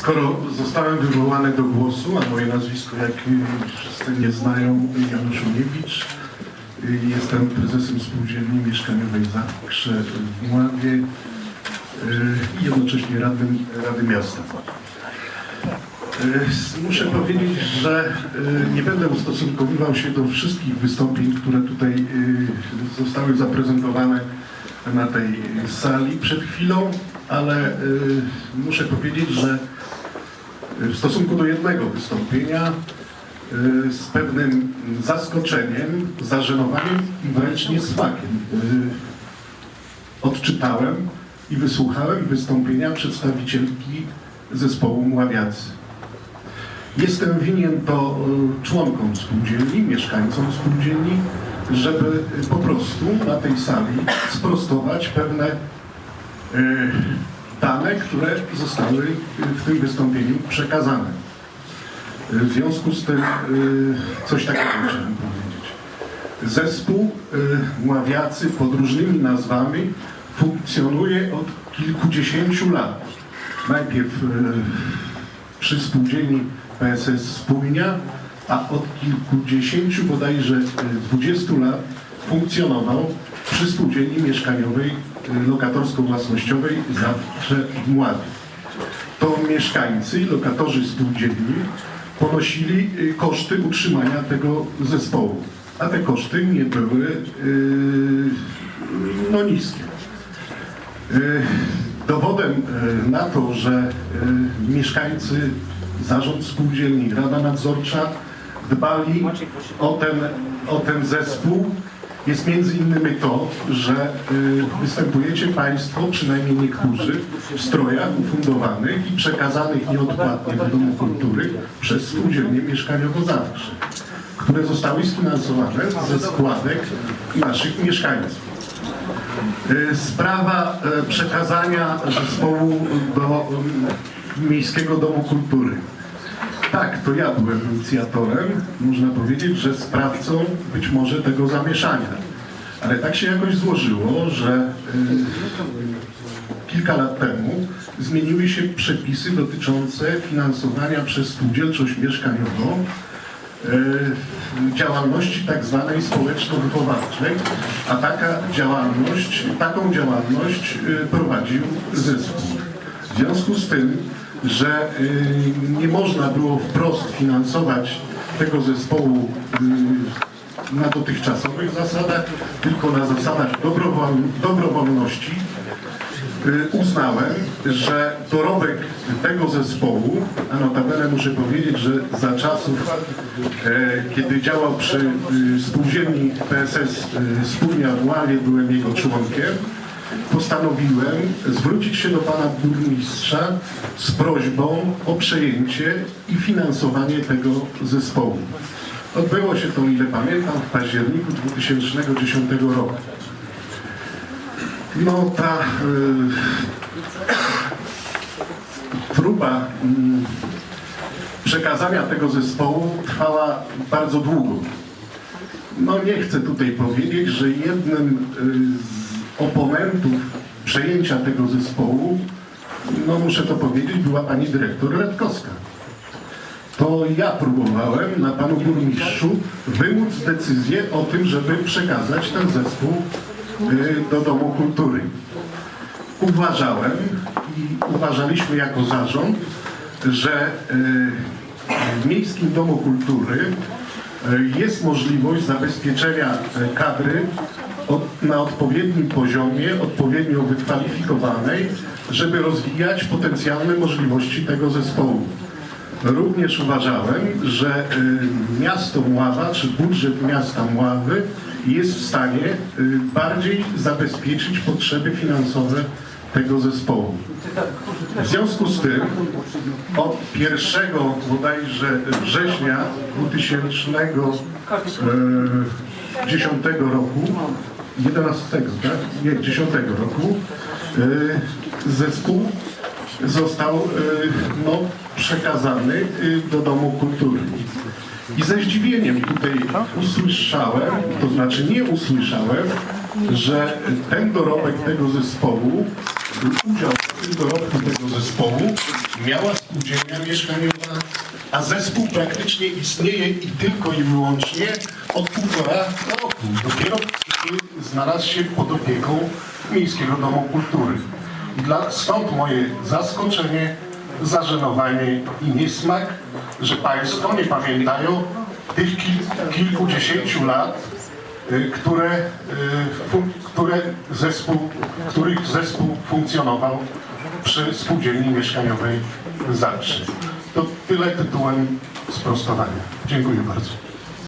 Skoro zostałem wywołany do głosu, a moje nazwisko, jak y, wszyscy nie znają, Janusz Uniewicz, y, jestem prezesem spółdzielni mieszkaniowej Zakrze w Mławie y, i jednocześnie radnym Rady Miasta. Muszę powiedzieć, że nie będę ustosunkowywał się do wszystkich wystąpień, które tutaj zostały zaprezentowane na tej sali przed chwilą, ale y, muszę powiedzieć, że w stosunku do jednego wystąpienia y, z pewnym zaskoczeniem, zażenowaniem i wręcz niesmakiem y, odczytałem i wysłuchałem wystąpienia przedstawicielki zespołu Mławiacy. Jestem winien to y, członkom spółdzielni, mieszkańcom spółdzielni, żeby y, po prostu na tej sali sprostować pewne y, dane, które zostały y, w tym wystąpieniu przekazane. Y, W związku z tym y, coś takiego chciałem powiedzieć. Zespół y, Mławiacy pod różnymi nazwami funkcjonuje od kilkudziesięciu lat. Najpierw y, przy spółdzielni PSS Spójnia, a od kilkudziesięciu, bodajże y, 20 lat funkcjonował przy spółdzielni mieszkaniowej y, lokatorsko-własnościowej zawsze w Mławie. To mieszkańcy i lokatorzy spółdzielni ponosili y, koszty utrzymania tego zespołu, a te koszty nie były y, no, niskie. Y, Dowodem na to, że mieszkańcy, zarząd spółdzielni, Rada Nadzorcza dbali o ten, o ten zespół jest między innymi to, że y, występujecie Państwo, przynajmniej niektórzy, w strojach ufundowanych i przekazanych nieodpłatnie do Domu Kultury przez spółdzielnię mieszkaniowo zawsze, które zostały sfinansowane ze składek naszych mieszkańców. Y, Sprawa y, przekazania zespołu do Miejskiego Domu Kultury. Tak, to ja byłem inicjatorem, można powiedzieć, że sprawcą być może tego zamieszania. Ale tak się jakoś złożyło, że y, kilka lat temu zmieniły się przepisy dotyczące finansowania przez spółdzielczość mieszkaniową y, działalności tak zwanej społeczno-wychowawczej, a taka działalność, taką działalność y, prowadził zespół. W związku z tym, że y, nie można było wprost finansować tego zespołu y, na dotychczasowych zasadach, tylko na zasadach dobrowol, dobrowolności, y, uznałem, że dorobek tego zespołu, a notabene muszę powiedzieć, że za czasów, e, kiedy działał przy spółdzielni PSS Spółnia w Ławie, byłem jego członkiem, postanowiłem zwrócić się do pana burmistrza z prośbą o przejęcie i finansowanie tego zespołu. Odbyło się to, ile pamiętam, w październiku 2010 roku. No ta y, próba mm, przekazania tego zespołu trwała bardzo długo. No nie chcę tutaj powiedzieć, że jednym y, z oponentów przejęcia tego zespołu, no muszę to powiedzieć, była pani dyrektor Redkowska. To ja próbowałem na panu burmistrzu wymóc decyzję o tym, żeby przekazać ten zespół y, do Domu Kultury. Uważałem i uważaliśmy jako zarząd, że y, w Miejskim Domu Kultury y, jest możliwość zabezpieczenia kadry od, na odpowiednim poziomie, odpowiednio wykwalifikowanej, żeby rozwijać potencjalne możliwości tego zespołu. Również uważałem, że y, miasto Mława, czy budżet miasta Mławy jest w stanie y, bardziej zabezpieczyć potrzeby finansowe tego zespołu. W związku z tym od 1 bodajże września 2010 roku, 11, tak? Nie, 10 roku, y, zespół został y, no, przekazany y, do Domu Kultury. I ze zdziwieniem tutaj usłyszałem, to znaczy nie usłyszałem, że ten dorobek tego zespołu, udział w tym dorobku tego zespołu miała spółdzielnia mieszkaniowa, a zespół praktycznie istnieje i tylko i wyłącznie od półtora roku. Dopiero znalazł się pod opieką Miejskiego Domu Kultury. Dla, stąd moje zaskoczenie, zażenowanie i niesmak, że Państwo nie pamiętają tych kil, kilkudziesięciu lat, y, które, y, które zespół, których zespół funkcjonował przy spółdzielni mieszkaniowej Zakrze. To tyle tytułem sprostowania. Dziękuję bardzo.